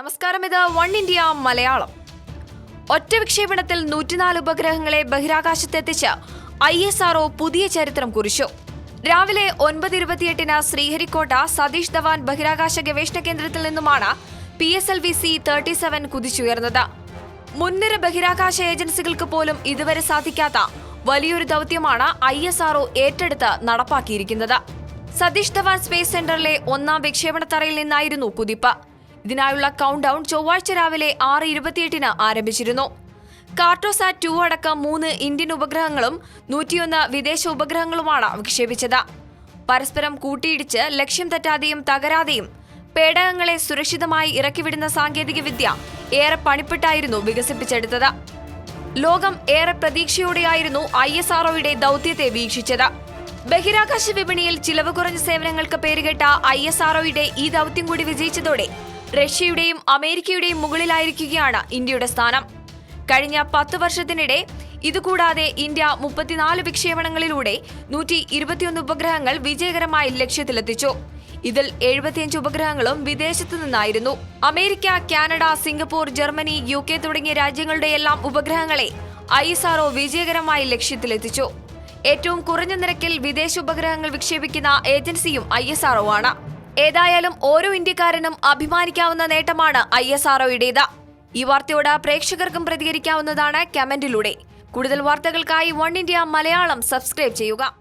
നമസ്കാരം. ഇത് one India Malayalam. ഒറ്റ വിക്ഷേപണത്തിൽ നൂറ്റിനാല് ഉപഗ്രഹങ്ങളെ ബഹിരാകാശത്തെത്തിച്ച് ഐ എസ് ആർഒ പുതിയ ചരിത്രം കുറിച്ചു. രാവിലെ ഒൻപത് ഇരുപത്തിയെട്ടിന് ശ്രീഹരിക്കോട്ട സതീഷ് ധവാൻ ബഹിരാകാശ ഗവേഷണ കേന്ദ്രത്തിൽ നിന്നുമാണ് P S L V C thirty seven കുതിച്ചുയർന്നത്. മുൻനിര ബഹിരാകാശ ഏജൻസികൾക്ക് പോലും ഇതുവരെ സാധിക്കാത്ത വലിയൊരു ദൗത്യമാണ് ഐ എസ് ആർഒ ഏറ്റെടുത്ത് നടപ്പാക്കിയിരിക്കുന്നത്. സതീഷ് ധവാൻ സ്പേസ് സെന്ററിലെ ഒന്നാം വിക്ഷേപണത്തറയിൽ നിന്നായിരുന്നു കുതിപ്പ്. ഇതിനായുള്ള കൗണ്ട് ഡൗൺ ചൊവ്വാഴ്ച രാവിലെ ആറ് ഇരുപത്തിയെട്ടിന് ആരംഭിച്ചിരുന്നു. കാർട്ടോസാറ്റ് ടു അടക്കം മൂന്ന് ഇന്ത്യൻ ഉപഗ്രഹങ്ങളും നൂറ്റിയൊന്ന് വിദേശ ഉപഗ്രഹങ്ങളുമാണ് വിക്ഷേപിച്ചത്. പരസ്പരം കൂട്ടിയിടിച്ച് ലക്ഷ്യം തെറ്റാതെയും തകരാതെയും പേടകങ്ങളെ സുരക്ഷിതമായി ഇറക്കിവിടുന്ന സാങ്കേതികവിദ്യ ഏറെ പണിപ്പെട്ടായിരുന്നു വികസിപ്പിച്ചെടുത്തത്. ലോകം ഏറെ പ്രതീക്ഷയോടെയായിരുന്നു ഐ എസ് ആർഒയുടെ ദൗത്യത്തെ വീക്ഷിച്ചത്. ബഹിരാകാശ വിപണിയിൽ ചിലവ് കുറഞ്ഞ സേവനങ്ങൾക്ക് പേരുകേട്ട ഐ എസ് ആർഒയുടെ ഈ ദൗത്യം കൂടി വിജയിച്ചതോടെ റഷ്യയുടെയും അമേരിക്കയുടെയും മുകളിലായിരിക്കുകയാണ് ഇന്ത്യയുടെ സ്ഥാനം. കഴിഞ്ഞ പത്ത് വർഷത്തിനിടെ ഇതുകൂടാതെ ഇന്ത്യ മുപ്പത്തിനാല് വിക്ഷേപണങ്ങളിലൂടെ നൂറ്റി ഇരുപത്തിയൊന്ന് ഉപഗ്രഹങ്ങൾ വിജയകരമായി ലക്ഷ്യത്തിലെത്തിച്ചു. ഇതിൽ എഴുപത്തിയഞ്ച് ഉപഗ്രഹങ്ങളും വിദേശത്തു നിന്നായിരുന്നു. America Canada Singapore Germany U K തുടങ്ങിയ രാജ്യങ്ങളുടെയെല്ലാം ഉപഗ്രഹങ്ങളെ ഐ എസ് വിജയകരമായി ലക്ഷ്യത്തിലെത്തിച്ചു. ഏറ്റവും കുറഞ്ഞ നിരക്കിൽ വിദേശ ഉപഗ്രഹങ്ങൾ വിക്ഷേപിക്കുന്ന ഏജൻസിയും ഐ എസ് ആർഒ ആണ്. ഏതായാലും ഓരോ ഇന്ത്യക്കാരനും അഭിമാനിക്കാവുന്ന നേട്ടമാണ് ഐ എസ് ആർഒയുടേത് ഈ വാർത്തയോട് പ്രേക്ഷകർക്കും പ്രതികരിക്കാവുന്നതാണ് കമന്റിലൂടെ. കൂടുതൽ വാർത്തകൾക്കായി വൺ ഇന്ത്യ മലയാളം സബ്സ്ക്രൈബ് ചെയ്യുക.